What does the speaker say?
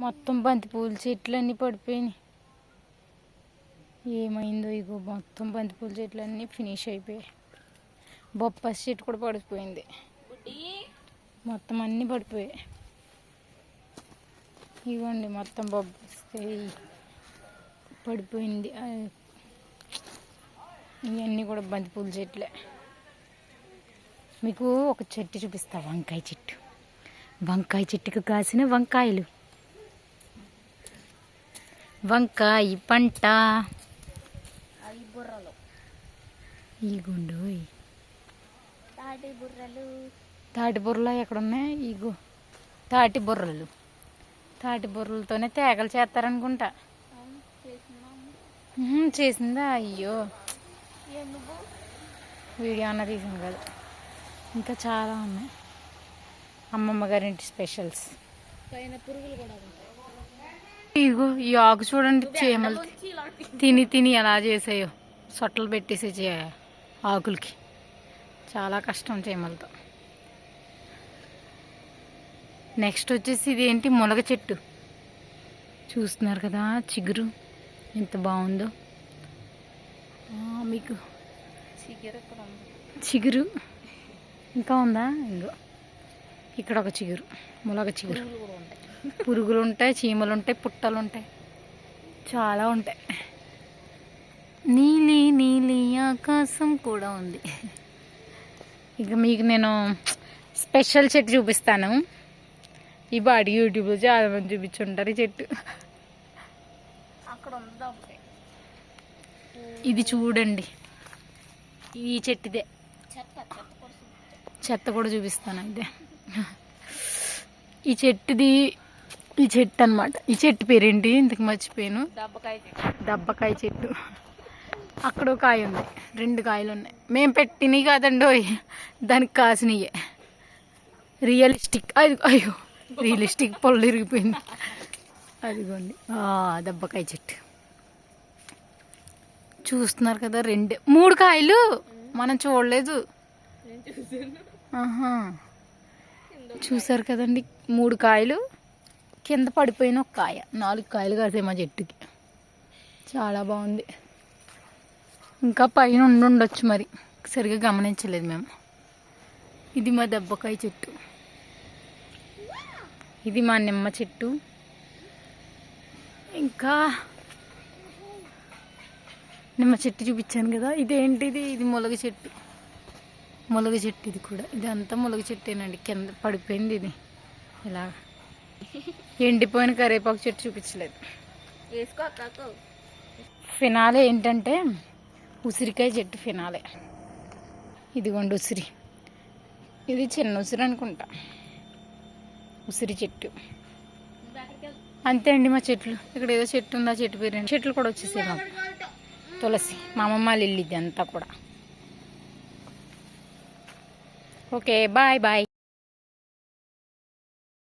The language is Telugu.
మొత్తం బంతి పూల చెట్లన్నీ పడిపోయినాయి. ఏమైందో ఇగో మొత్తం బంతి పూల చెట్లన్నీ ఫినిష్ అయిపోయాయి. బొప్పాసి చెట్టు కూడా పడిపోయింది. మొత్తం అన్నీ పడిపోయాయి. ఇవ్వండి మొత్తం బొప్పాయి పడిపోయింది. ఇవన్నీ కూడా బంతి పూల చెట్లే. మీకు ఒక చెట్టు చూపిస్తా వంకాయ చెట్టు. వంకాయ చెట్టుకు కాసిన వంకాయలు. వంకాయ పంట. బుర్రలు. ఈగుండు తాటి బుర్రలు. తాటి బుర్రలు ఎక్కడున్నాయి? ఈగు తాటి బుర్రలు. తాటి బుర్రలతోనే తేగలు చేస్తారనుకుంటా. చేసిందా అయ్యో. వీడియో అన్న తీసింది కదా. ఇంకా చాలా ఉన్నాయి. అమ్మమ్మ గారింటి స్పెషల్స్. పైన పురుగులు కూడా ఉంటాయి. ఇగో ఈ ఆకు చూడండి చీమలు తిని తిని ఎలా చేసాయో. సొట్టలు పెట్టేసి చే ఆకులకి. చాలా కష్టం చీమలతో. నెక్స్ట్ వచ్చేసి ఇది ఏంటి మునగ చెట్టు. చూస్తున్నారు కదా చిగురు. ఎంత బాగుందో. మీకు చిగురు ఇంకా ఉందా? ఇంకో ఇక్కడ ఒక చిగురు. మునగ చిగురు. పురుగులు ఉంటాయి చీమలు ఉంటాయి పుట్టలు ఉంటాయి చాలా ఉంటాయి. నీలి నీలి ఆకాశం కూడా ఉంది. ఇక మీకు నేను స్పెషల్ చెట్టు చూపిస్తాను. ఈ బాడీ యూట్యూబ్లో చాలా మంది చూపించుంటారు ఈ చెట్టు. అక్కడ ఇది చూడండి. ఈ చెట్టుదే. చెత్త చెత్త కొడుతుంది చెత్త కూడా చూపిస్తాను ఇదే ఈ చెట్టుది ఈ చెట్టు అన్నమాట. ఈ చెట్టు పేరేంటి? ఇంతకు మర్చిపోయాను. దెబ్బకాయ చెట్టు. దబ్బకాయ చెట్టు. అక్కడ ఒక కాయ ఉంది. రెండు కాయలు ఉన్నాయి. మేము పెట్టినవి కాదండి దానికి కాసినయే రియలిస్టిక్ అది అయ్యో. రియలిస్టిక్ పొల్లు ఇరిగిపోయింది. అదిగోండి. దబ్బకాయ చెట్టు. చూస్తున్నారు కదా రెండు. మూడు కాయలు? మనం చూడలేదు. చూసారు కదండి. మూడు కాయలు. కింద పడిపోయిన ఒక కాయ. నాలుగు కాయలు కాసాయి మా చెట్టుకి చాలా బాగుంది. ఇంకా పైన ఉండి ఉండొచ్చు మరి. సరిగా గమనించలేదు మేము. ఇది మా దెబ్బకాయ చెట్టు. ఇది మా నిమ్మ చెట్టు. ఇంకా నిమ్మ చెట్టు చూపించాను కదా ఇదేంటిది? ఇది మొలగ చెట్టు. మొలగ చెట్టు ఇది కూడా. ఇదంతా మొలగ చెట్టేనండి. కింద పడిపోయింది ఇది. ఇలా ఎండిపోయిన కరివేపాకు చెట్టు చూపించలేదు. ఫినాలే ఏంటంటే ఉసిరికాయ చెట్టు ఫినాలే. ఇదిగోండి ఉసిరి. ఇది చిన్న ఉసిరి అనుకుంటా. ఉసిరి చెట్టు. అంతే అండి మా చెట్లు. ఇక్కడ ఏదో చెట్టు ఉంది చెట్టు పేరు చెట్లు కూడా వచ్చేసాయి మాకు తులసి. మా అమ్మమ్మ వాళ్ళ ఇల్లు ఇది అంతా కూడా. Okay bye bye.